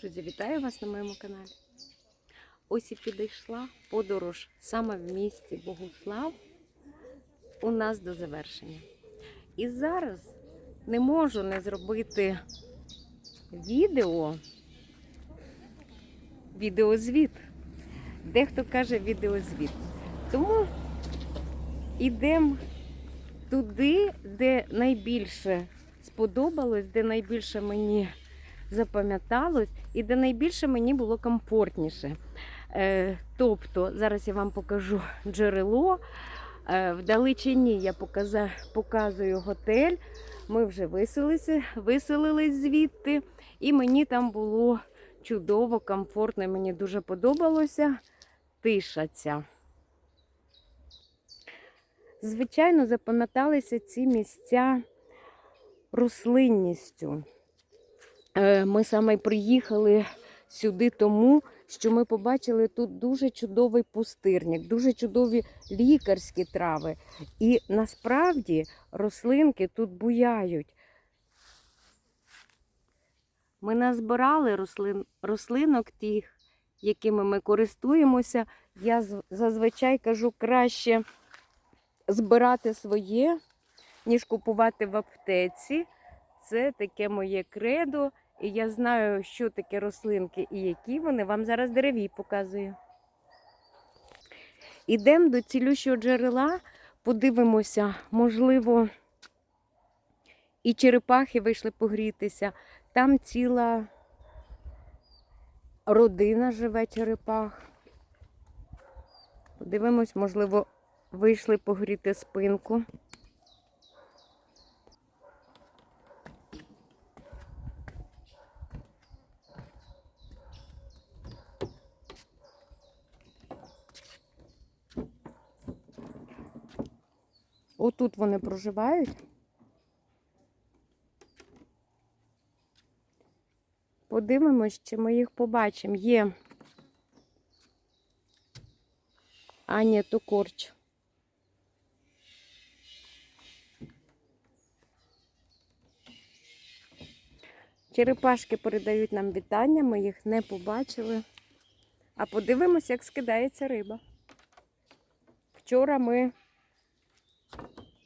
Друзі, вітаю вас на моєму каналі. Ось і підійшла подорож саме в місті Богуслав у нас до завершення. І зараз не можу не зробити відео, відеозвіт. Дехто каже відеозвіт. Тому йдемо туди, де найбільше сподобалось, де найбільше мені запам'яталось і де найбільше мені було комфортніше. Е, тобто, зараз я вам покажу джерело. Е, вдалечині я показа, показую готель. Ми вже виселилися, виселились звідти, і мені там було чудово, комфортно. Мені дуже подобалося тиша ця. Звичайно, запам'яталися ці місця рослинністю. Е, Ми саме приїхали сюди тому, що ми побачили тут дуже чудовий пустирник, дуже чудові лікарські трави. І насправді рослинки тут буяють. Ми назбирали рослин, рослинок тих, якими ми користуємося. Я зазвичай кажу, краще збирати своє, ніж купувати в аптеці. Це таке моє кредо. І я знаю, що таке рослинки і які вони. Вам зараз деревій показую. Ідемо до цілющого джерела, подивимося, можливо, і черепахи вийшли погрітися. Там ціла родина живе черепах. Подивимось, можливо, вийшли погріти спинку. Отут вони проживають. Подивимось, чи ми їх побачимо. Є. А, ні. Черепашки передають нам вітання, ми їх не побачили. А подивимось, як скидається риба. Вчора ми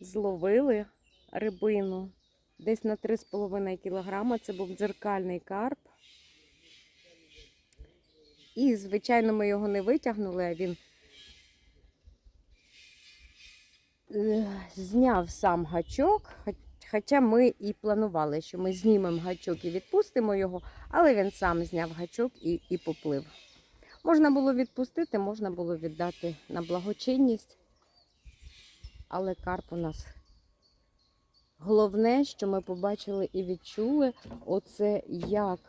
зловили рибину десь на 3,5 кг. Це був дзеркальний карп. І, звичайно, ми його не витягнули, а він е, зняв сам гачок. Хоча ми і планували, що ми знімемо гачок і відпустимо його, але він сам зняв гачок і, і поплив. Можна було відпустити, можна було віддати на благочинність. Але карп у нас головне, що ми побачили і відчули, оце як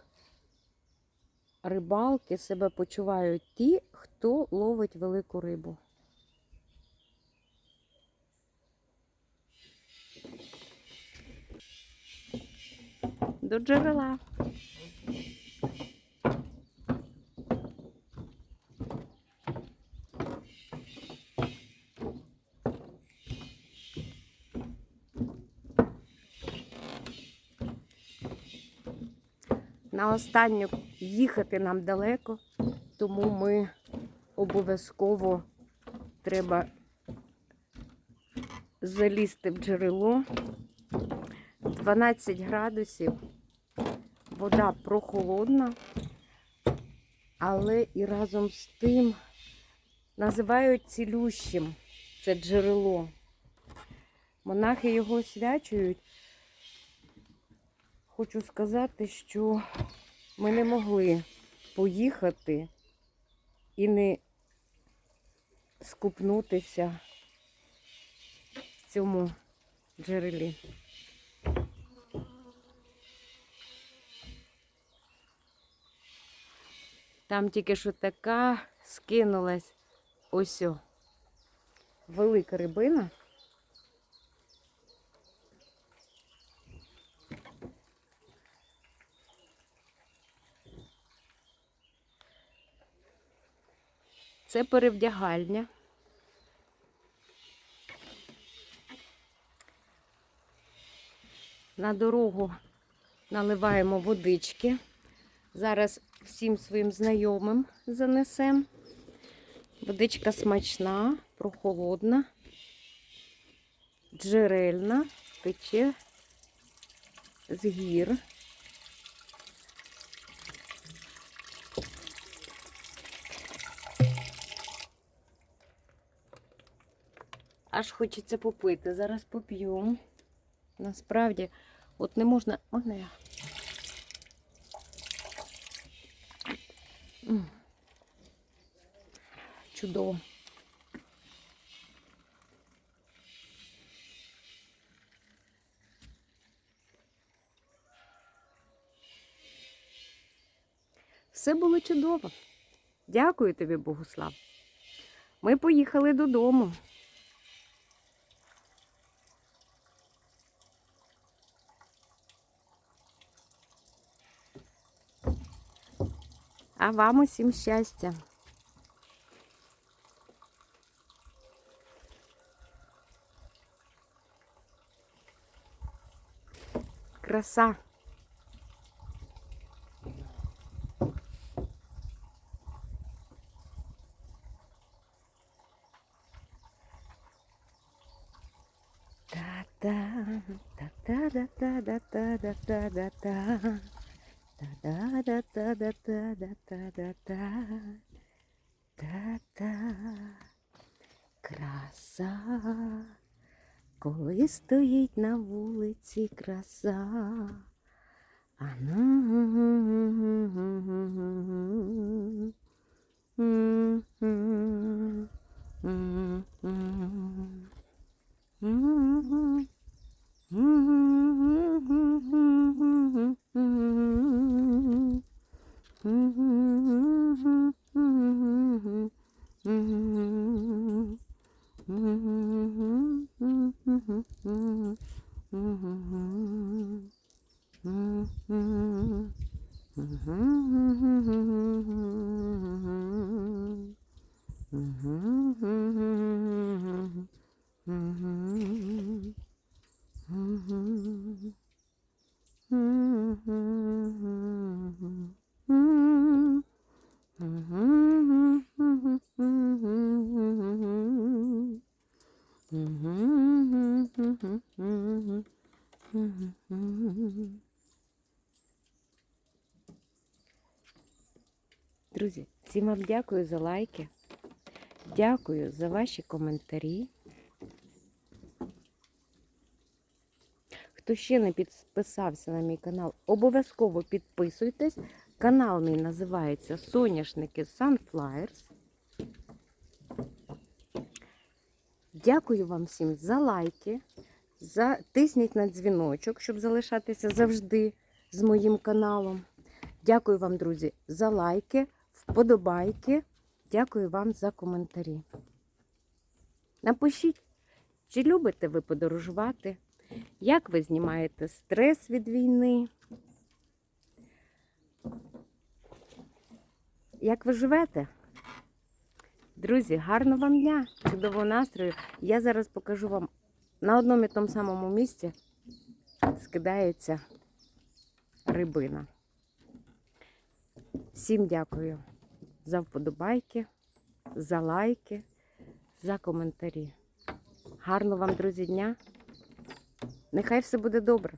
рибалки себе почувають ті, хто ловить велику рибу. До джерела. На останню їхати нам далеко, тому ми обов'язково треба залізти в джерело. 12 градусів, вода прохолодна, але і разом з тим називають цілющим це джерело. Монахи його освячують. Хочу сказати, що ми не могли поїхати і не скупнутися в цьому джерелі. Там тільки що така скинулась ось велика рибина. Це перевдягальня. На дорогу наливаємо водички. Зараз всім своїм знайомим занесем. Водичка смачна, прохолодна, джерельна, тече з гір. Аж хочеться попити. Зараз поп'ю. Насправді, от не можна. Можна я? Чудово. Все було чудово. Дякую тобі, Богуслав. Ми поїхали додому. А вам усім щастя. Краса. Та-да-да-та-да-та-да-та-да-та. Та-та. Краса, коли стоїть на вулиці краса. А ну. Друзі, всім вам дякую за лайки. Дякую за ваші коментарі. Хто ще не підписався на мій канал, обов'язково підписуйтесь. Канал мій називається Соняшники Sunflowers. Дякую вам всім за лайки. За... Тисніть на дзвіночок, щоб залишатися завжди з моїм каналом. Дякую вам, друзі, за лайки, вподобайки. Дякую вам за коментарі. Напишіть, чи любите ви подорожувати, як ви знімаєте стрес від війни, як ви живете? Друзі, гарного вам дня, чудового настрою. Я зараз покажу вам на одному і тому самому місці скидається рибина. Всім дякую за вподобайки, за лайки, за коментарі. Гарного вам, друзі, дня! Нехай все буде добре.